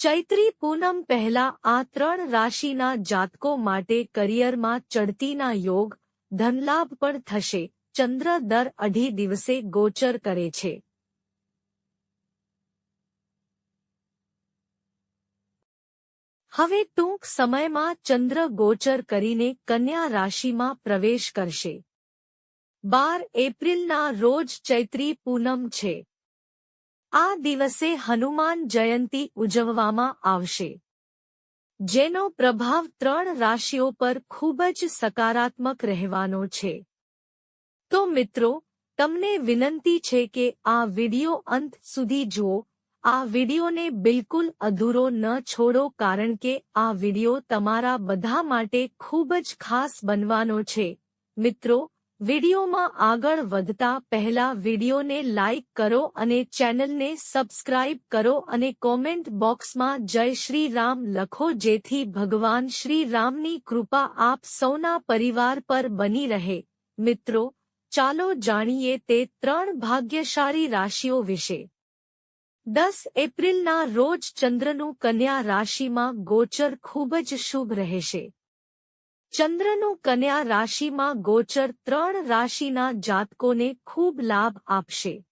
ચૈત્રી પૂનમ પહેલા આ ત્રણ રાશિના જાતકો માટે કરિયરમાં ચડતીના યોગ, ધનલાભ પણ થશે. ચંદ્ર દર અઢી દિવસે ગોચર કરે છે. હવે ટૂંક સમયમાં ચંદ્ર ગોચર કરીને કન્યા રાશિમાં પ્રવેશ કરશે. બાર એપ્રિલના રોજ ચૈત્રી પૂનમ છે. આ દિવસે હનુમાન જયંતી ઉજવવામાં આવશે. જેનો પ્રભાવ ત્રણ રાશિઓ પર ખૂબ જ સકારાત્મક રહેવાનો છે. તો મિત્રો, તમને વિનંતી છે કે આ વિડિયો અંત સુધી જુઓ. આ વિડિયોને બિલકુલ અધૂરો ન છોડો કારણ કે આ વિડિયો તમારા બધા માટે ખૂબ જ ખાસ બનવાનો છે. મિત્રો વિડિયોમાં આગળ વધતા પહેલા વિડિયોને લાઇક કરો અને ચેનલને સબસ્ક્રાઇબ કરો અને કોમેન્ટ બોક્સમાં જય શ્રી રામ લખો જેથી ભગવાન શ્રી રામની કૃપા આપ સૌના પરિવાર પર બની રહે. મિત્રો, ચાલો જાણીએ તે ત્રણ ભાગ્યશાળી રાશિઓ વિશે. દસ એપ્રિલના રોજ ચંદ્રનું કન્યા રાશિમાં ગોચર ખૂબ જ શુભ રહેશે. ચંદ્રનું કન્યા રાશિમાં ગોચર ત્રણ રાશિના જાતકોને ખૂબ લાભ આપશે.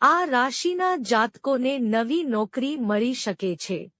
આ રાશિના જાતકોને નવી નોકરી મળી શકે છે.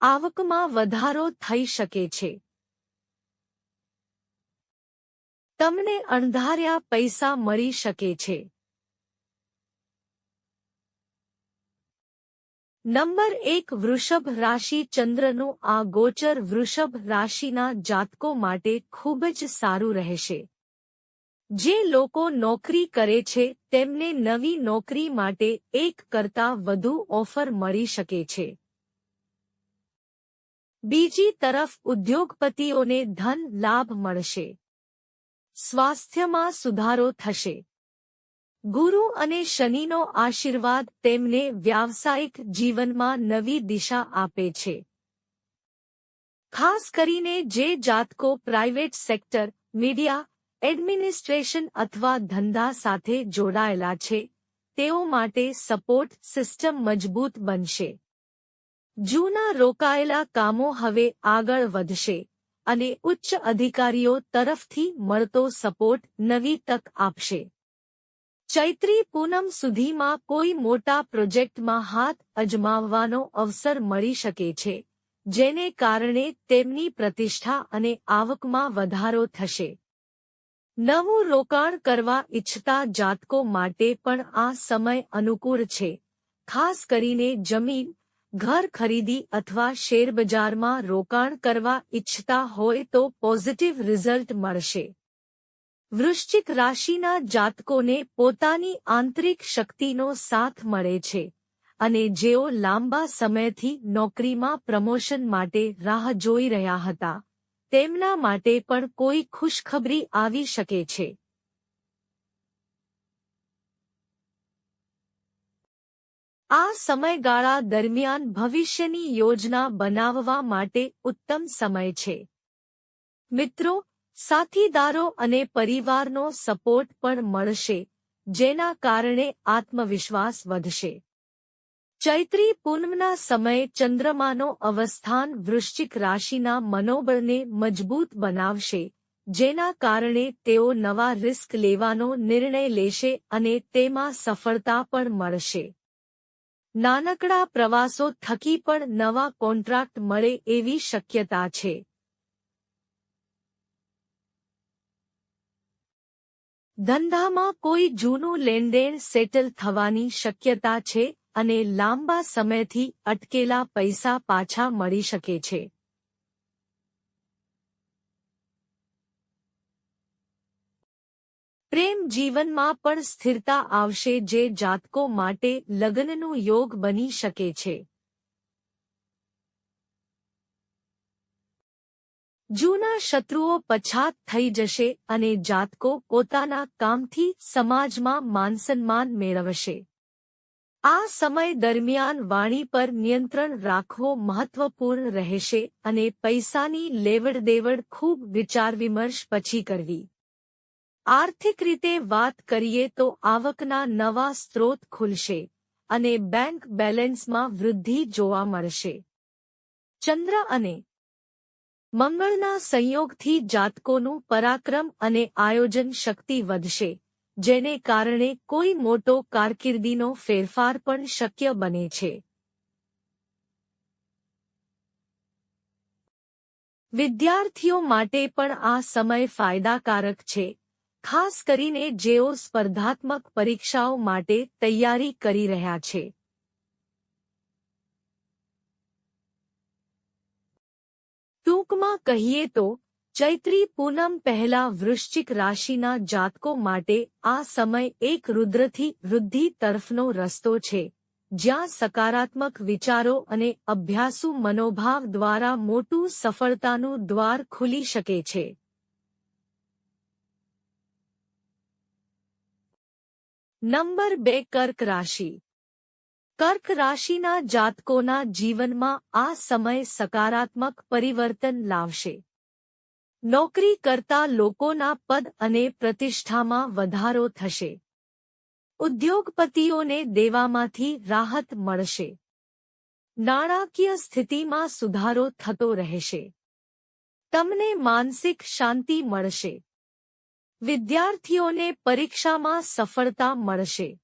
આવકમાં વધારો થઈ શકે છે. તમને અણધાર્યા પૈસા મળી શકે છે. નંબર એક વૃષભ રાશિ ચંદ્રનું આ ગોચર વૃષભ રાશિના જાતકો માટે ખૂબ જ સારું રહેશે. જે લોકો નોકરી કરે છે, તેમને નવી નોકરી માટે એક કરતાં વધુ ઓફર મળી શકે છે. બીજી તરફ ઉદ્યોગપતિઓને ધન લાભ મળશે. સ્વાસ્થ્યમાં સુધારો થશે. ગુરુ અને શનિનો આશીર્વાદ તેમને વ્યાવસાયિક જીવનમાં નવી દિશા આપે છે. ખાસ કરીને જે જાતકો પ્રાઇવેટ સેક્ટર, મીડિયા, એડમિનિસ્ટ્રેશન અથવા ધંધા સાથે જોડાયેલા છે, તેઓ માટે સપોર્ટ સિસ્ટમ મજબૂત બનશે. જૂના રોકાયેલા કામો હવે આગળ વધશે અને ઉચ્ચ અધિકારીઓ તરફથી મળતો સપોર્ટ નવી તક આપશે. ચૈત્રી પૂનમ સુધીમાં કોઈ મોટા પ્રોજેક્ટમાં હાથ અજમાવવાનો અવસર મળી શકે છે, જેને કારણે તેમની પ્રતિષ્ઠા અને આવકમાં વધારો થશે. નવું રોકાણ કરવા ઇચ્છતા જાતકો માટે પણ આ સમય અનુકૂળ છે, ખાસ કરીને જમીન, ઘર ખરીદી અથવા શેરબજારમાં રોકાણ કરવા ઇચ્છતા હોય તો પોઝિટિવ રિઝલ્ટ મળશે. વૃશ્ચિક રાશિના જાતકોને પોતાની આંતરિક શક્તિનો સાથ મળે છે અને જેઓ લાંબા સમયથી નોકરીમાં પ્રમોશન માટે રાહ જોઈ રહ્યા હતા. તેમના માટે પણ કોઈ ખુશખબરી આવી શકે છે. આ સમયગાળા દરમિયાન ભવિષ્યની યોજના બનાવવા માટે ઉત્તમ સમય છે. મિત્રો સાથીદારો અને પરિવારનો સપોર્ટ પણ મળશે, જેના કારણે આત્મવિશ્વાસ વધશે. ચૈત્રી પૂનમના સમયે ચંદ્રમાનો અવસ્થાન વૃશ્ચિક રાશિના મનોબળને મજબૂત બનાવશે, જેના કારણે તેઓ નવા રિસ્ક લેવાનો નિર્ણય લેશે અને તેમાં સફળતા પણ મળશે. નાનકડા પ્રવાસો થકી પણ નવા કોન્ટ્રાક્ટ મળે એવી શક્યતા છે. ધંધામાં કોઈ જૂનું લેણદેણ સેટલ થવાની શક્યતા છે અને લાંબા સમયથી અટકેલા પૈસા પાછા મળી શકે છે. પ્રેમ જીવનમાં પણ સ્થિરતા આવશે જે જાતકો માટે લગ્નનું યોગ બની શકે છે. જૂના શત્રુઓ પછાત થઈ જશે અને જાતકો પોતાના કામથી સમાજમાં માનસન્માન મેળવશે. આ સમય દરમિયાન વાણી પર નિયંત્રણ રાખવો મહત્વપૂર્ણ રહેશે અને પૈસાની લેવડ દેવડ ખૂબ વિચાર વિમર્શ પછી કરવી. આર્થિક રીતે વાત કરીએ તો આવકના નવા સ્ત્રોત ખુલશે અને બેંક બેલેન્સમાં વૃદ્ધિ જોવા મળશે. ચંદ્ર અને મંગળના સંયોગથી જાતકોનું પરાક્રમ અને આયોજન શક્તિ વધશે, જેને કારણે કોઈ મોટો કારકિર્દીનો ફેરફાર પણ શક્ય બને છે. વિદ્યાર્થીઓ માટે પણ આ સમય ફાયદાકારક છે, ખાસ કરીને જેઓ સ્પર્ધાત્મક પરીક્ષાઓ માટે તૈયારી કરી રહ્યા છે. ટૂંકમાં કહીએ તો, ચૈત્રી પૂનમ પહેલા વૃશ્ચિક રાશિના જાતકો માટે આ સમય એક રુદ્રથી વૃદ્ધિ તરફનો રસ્તો છે, જ્યાં સકારાત્મક વિચારો અને અભ્યાસુ મનોભાવ દ્વારા મોટું સફળતાનું દ્વાર ખુલી શકે છે. નંબર બે કર્ક રાશિ. કર્ક રાશિના જાતકોના જીવનમાં આ સમય સકારાત્મક પરિવર્તન લાવશે. નોકરી કરતા લોકોના પદ અને પ્રતિષ્ઠામાં વધારો થશે. ઉદ્યોગપતિઓને દેવામાંથી રાહત મળશે. નાણાકીય સ્થિતિમાં સુધારો થતો રહેશે. તમને માનસિક શાંતિ મળશે. વિદ્યાર્થીઓને પરીક્ષામાં સફળતા મળશે.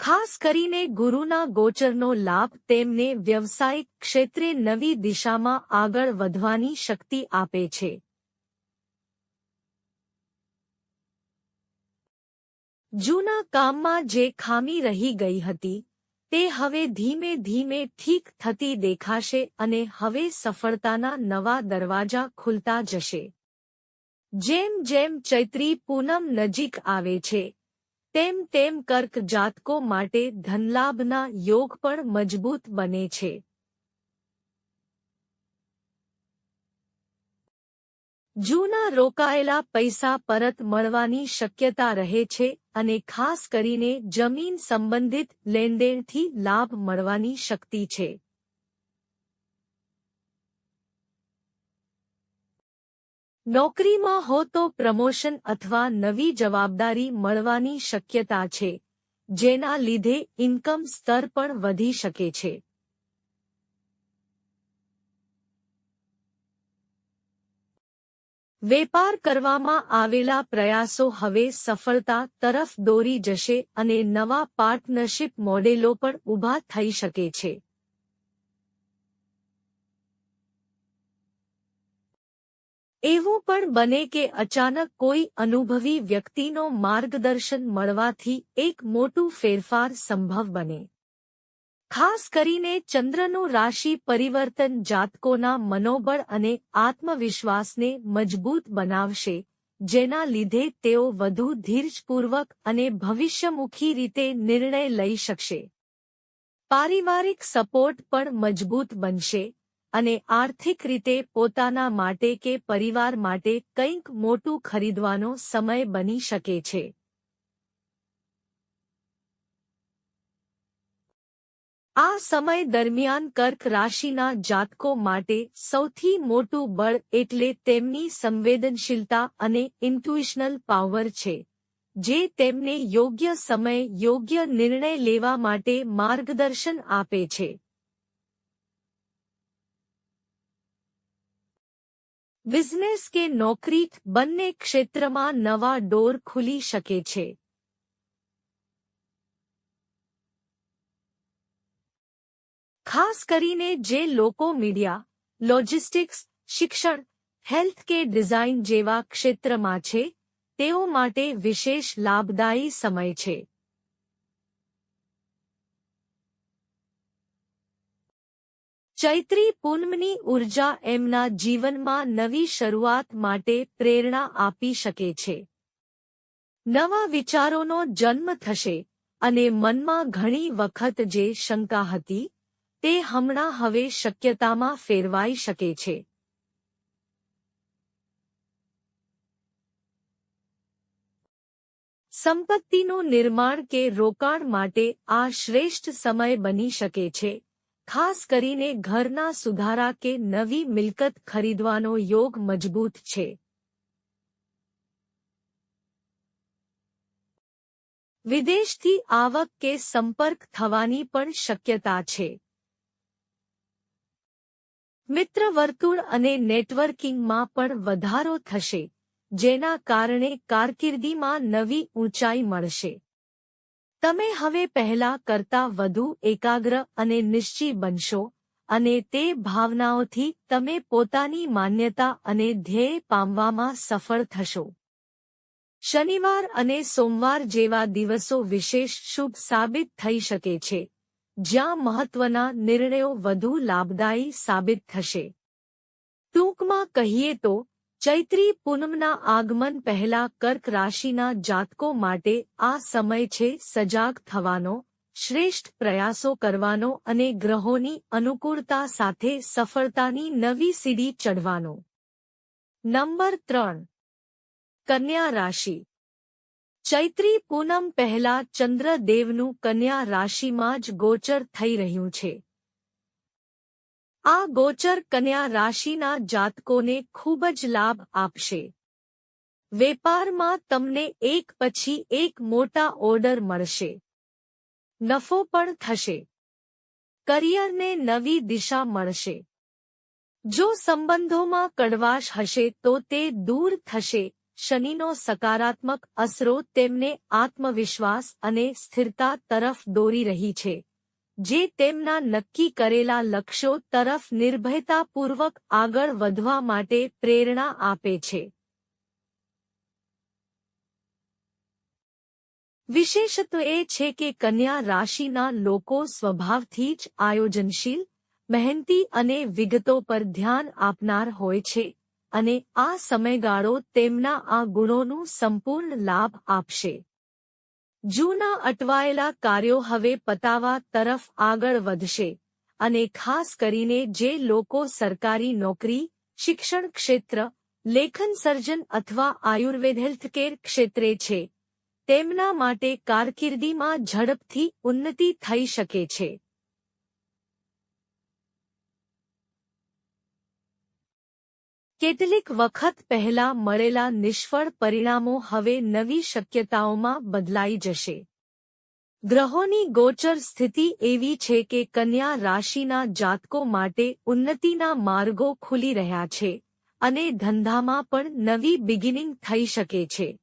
ખાસ કરીને ગુરુના ગોચરનો લાભ તેમને વ્યવસાયિક ક્ષેત્રે નવી દિશામાં આગળ વધવાની શક્તિ આપે છે. જૂના કામમાં જે ખામી રહી ગઈ હતી, તે હવે ધીમે ધીમે ઠીક થતી દેખાશે અને હવે સફળતાના નવા દરવાજા ખુલતા જશે. જેમ જેમ ચૈત્રી પૂનમ નજીક આવે છે તેમ તેમ કર્ક જાતકો માટે ધનલાભના યોગ પણ મજબૂત બને છે. જૂના રોકાયેલા પૈસા પરત મળવાની શક્યતા રહે છે અને ખાસ કરીને જમીન સંબંધિત લેણદેણથી લાભ મળવાની શક્તિ છે. નોકરીમાં હો તો પ્રમોશન અથવા નવી જવાબદારી મળવાની શક્યતા છે, જેના લીધે ઇન્કમ સ્તર પણ વધી શકે છે. વેપાર કરવામાં આવેલા પ્રયાસો હવે સફળતા તરફ દોરી જશે અને નવા પાર્ટનરશિપ મોડેલો પણ ઊભા થઈ શકે છે. એવું પણ બને કે અચાનક કોઈ અનુભવી વ્યક્તિનો માર્ગદર્શન મળવાથી એક મોટું ફેરફાર સંભવ બને. ખાસ કરીને ચંદ્રનું રાશિ પરિવર્તન જાતકોના મનોબળ અને આત્મવિશ્વાસને મજબૂત બનાવશે, જેના લીધે તેઓ વધુ ધીરજપૂર્વક અને ભવિષ્યમુખી રીતે નિર્ણય લઈ શકશે. પારિવારિક સપોર્ટ પણ મજબૂત બનશે. અને આર્થિક રીતે પોતાના માટે કે પરિવાર માટે કંઈક મોટું ખરીદવાનો સમય બની શકે છે. આ સમય દરમિયાન કર્ક રાશિના જાતકો માટે સૌથી મોટું બળ એટલે તેમની સંવેદનશીલતા અને ઇન્ટ્યુશનલ પાવર છે, જે તેમને યોગ્ય સમય, યોગ્ય નિર્ણય લેવા માટે માર્ગદર્શન આપે છે. બિઝનેસ કે નોકરી બંને ક્ષેત્રમાં નવા ડોર ખુલી શકે છે ખાસ કરીને જે લોકો મીડિયા લોજિસ્ટિક્સ શિક્ષણ હેલ્થ કે ડિઝાઇન જેવા ક્ષેત્રમાં છે તેઓ માટે વિશેષ લાભદાયી સમય છે ચૈત્રી પૂનમની ઊર્જા એમના જીવનમાં નવી શરૂઆત માટે પ્રેરણા આપી શકે છે. નવા વિચારોનો જન્મ થશે અને મનમાં ઘણી વખત જે શંકા હતી, તે હમણાં હવે શક્યતામાં ફેરવાઈ શકે છે. સંપત્તિનું નિર્માણ કે રોકાણ માટે આ શ્રેષ્ઠ સમય બની શકે છે. ખાસ કરીને ઘરના સુધારા કે નવી મિલકત ખરીદવાનો યોગ મજબૂત છે. વિદેશથી આવક કે સંપર્ક થવાની પણ શક્યતા છે. મિત્ર વર્તુળ અને નેટવર્કિંગમાં પણ વધારો થશે, જેના કારણે કારકિર્દીમાં નવી ઊંચાઈ મળશે. તમે હવે પહેલા કરતા વધુ એકાગ્ર અને નિશ્ચી બનશો અને તે ભાવનાઓથી તમે પોતાની માન્યતા અને ધ્યેય પામવામાં સફળ થશો. શનિવાર અને સોમવાર જેવા દિવસો વિશેષ શુભ સાબિત થઈ શકે છે, જ્યાં મહત્વના નિર્ણયો વધુ લાભદાયી સાબિત થશે. ટૂંકમાં કહીએ તો ચૈત્રી પૂનમના આગમન પહેલા કર્ક રાશિના જાતકો માટે આ સમય છે સજાગ થવાનો, શ્રેષ્ઠ પ્રયાસો કરવાનો અને ગ્રહોની અનુકૂળતા સાથે સફળતાની નવી સીડી ચઢવાનો. નંબર ત્રણ. કન્યા રાશિ. ચૈત્રી પૂનમ પહેલા ચંદ્રદેવનું કન્યા રાશિમાં જ ગોચર થઈ રહ્યું છે. આ ગોચર કન્યા રાશિના જાતકોને ખૂબ જ લાભ આપશે. વેપારમાં તમને એક પછી એક મોટા ઓર્ડર મળશે. નફો પણ થશે. કરિયરને નવી દિશા મળશે. જો સંબંધોમાં કડવાશ હશે તો તે દૂર થશે. શનિનો સકારાત્મક અસરો તેમને આત્મવિશ્વાસ અને સ્થિરતા તરફ દોરી રહી છે. જે તેમના નક્કી કરેલા લક્ષ્યો તરફ નિર્ભયતાપૂર્વક આગળ વધવા માટે પ્રેરણા આપે છે. વિશેષત્વ એ છે કે કન્યા રાશિના લોકો સ્વભાવથી જ આયોજનશીલ, મહેનતી અને વિગતો પર ધ્યાન આપનાર હોય છે અને આ સમયગાળો તેમના આ ગુણોનું સંપૂર્ણ લાભ આપશે. જૂના અટવાયેલા કાર્યો હવે પતાવા તરફ આગળ વધશે અને ખાસ કરીને જે લોકો સરકારી નોકરી, શિક્ષણ ક્ષેત્ર, લેખન સર્જન અથવા આયુર્વેદ હેલ્થકેર ક્ષેત્રે છે, તેમના માટે કારકિર્દીમાં ઝડપથી ઉન્નતિ થઈ શકે છે. કેટલીક વખત પહેલા મળેલા નિષ્ફળ પરિણામો હવે નવી શક્યતાઓમાં બદલાઈ જશે. ગ્રહોની ગોચર સ્થિતિ એવી છે કે કન્યા રાશિના જાતકો માટે ઉન્નતિના માર્ગો ખુલી રહ્યા છે અને ધંધામાં પણ નવી બિગિનિંગ થઈ શકે છે.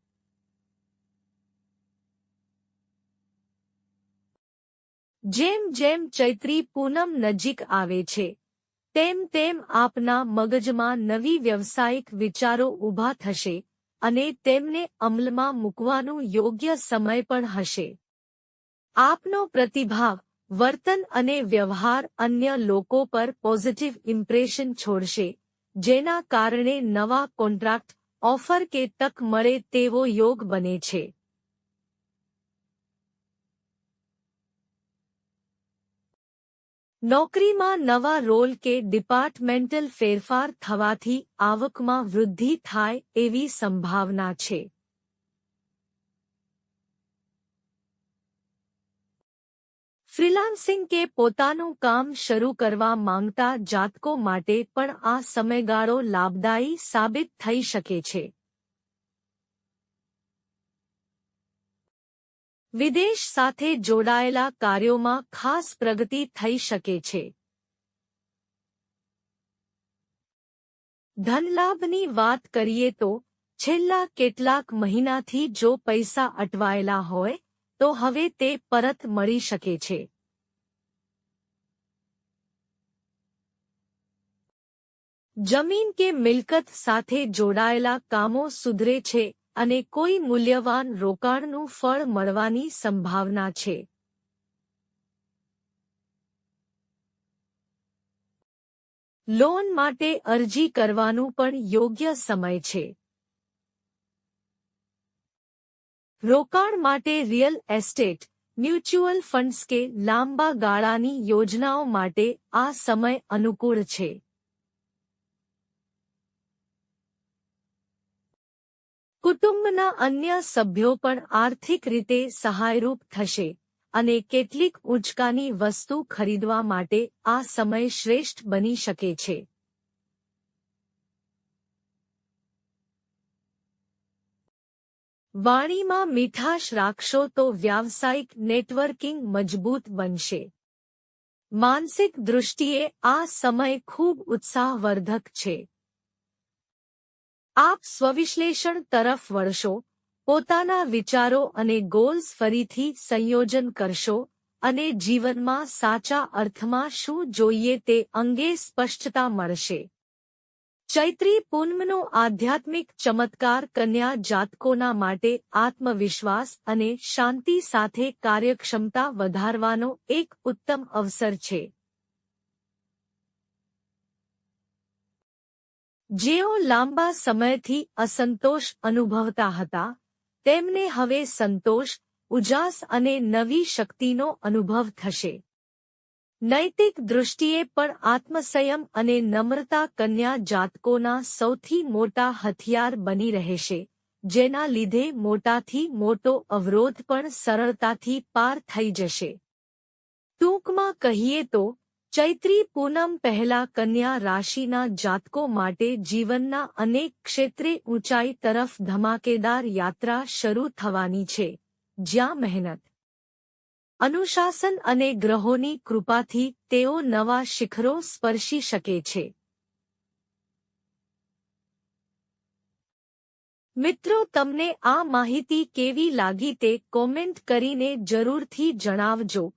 જેમ જેમ ચૈત્રી પૂનમ નજીક આવે છે તેમ તેમ આપના મગજમાં નવી વ્યવસાયિક વિચારો ઊભા થશે અને તેમને અમલમાં મૂકવાનું યોગ્ય સમય પણ હશે. આપનો પ્રતિભાવ, વર્તન અને વ્યવહાર અન્ય લોકો પર પોઝિટિવ ઇમ્પ્રેશન છોડશે, જેના કારણે નવા કોન્ટ્રાક્ટ, ઓફર કે તક મળે તેવો યોગ બને છે. નોકરીમાં નવા રોલ કે ડિપાર્ટમેન્ટલ ફેરફાર થવાથી આવકમાં વૃદ્ધિ થાય એવી સંભાવના છે. ફ્રીલાન્સિંગ કે પોતાનું કામ શરૂ કરવા માંગતા જાતકો માટે પણ આ સમયગાળો લાભદાયી સાબિત થઈ શકે છે. વિદેશ સાથે જોડાયેલા કાર્યોમાં ખાસ પ્રગતિ થઈ શકે છે. ધનલાભની વાત કરીએ તો, છેલ્લા કેટલાક મહિનાથી જો પૈસા અટવાયેલા હોય, તો હવે તે પરત મળી શકે છે. જમીન કે મિલકત સાથે જોડાયેલા કામો સુધરે છે. અને કોઈ મૂલ્યવાન રોકાણનું ફળ મળવાની સંભાવના છે. લોન માટે અરજી કરવાનું પણ યોગ્ય સમય છે. રોકાણ માટે રિયલ એસ્ટેટ, મ્યુચ્યુઅલ ફંડ્સ કે લાંબા ગાળાની યોજનાઓ માટે આ સમય અનુકૂળ છે. કુટુંબના અન્ય સભ્યો પણ આર્થિક રીતે સહાયરૂપ થશે અને કેટલીક ઉંચકાની વસ્તુ ખરીદવા માટે આ સમય શ્રેષ્ઠ બની શકે છે. વાણીમાં મીઠાશ રાખશો તો વ્યાવસાયિક નેટવર્કિંગ મજબૂત બનશે. માનસિક દૃષ્ટિએ આ સમય ખૂબ ઉત્સાહવર્ધક છે. આપ સ્વવિશ્લેષણ તરફ વળશો, પોતાના વિચારો અને ગોલ્સ ફરીથી સંયોજન કરશો અને જીવનમાં સાચા અર્થમાં શું જોઈએ તે અંગે સ્પષ્ટતા મળશે. ચૈત્રી પૂનમનો આધ્યાત્મિક ચમત્કાર કન્યા જાતકોના માટે આત્મવિશ્વાસ અને શાંતિ સાથે કાર્યક્ષમતા વધારવાનો એક ઉત્તમ અવસર છે. જેઓ લાંબા સમયથી અસંતોષ અનુભવતા હતા, તેમને હવે સંતોષ, ઉજાસ અને નવી શક્તિનો અનુભવ થશે. નૈતિક દૃષ્ટિએ પણ આત્મસંયમ અને નમ્રતા કન્યા જાતકોના સૌથી મોટા હથિયાર બની રહેશે, જેના લીધે મોટાથી મોટો અવરોધ પણ સરળતાથી પાર થઈ જશે. ટૂંકમાં કહીએ તો ચૈત્રી પૂનમ પહેલા કન્યા રાશિના જાતકો માટે જીવનના અનેક ક્ષેત્રે ઊંચાઈ તરફ ધમાકેદાર યાત્રા શરૂ થવાની છે. જ્યાં મહેનત, અનુશાસન અને ગ્રહોની કૃપાથી તેઓ નવા શિખરો સ્પર્શી શકે છે. મિત્રો, તમને આ માહિતી કેવી લાગી તે કોમેન્ટ કરીને જરૂરથી જણાવજો.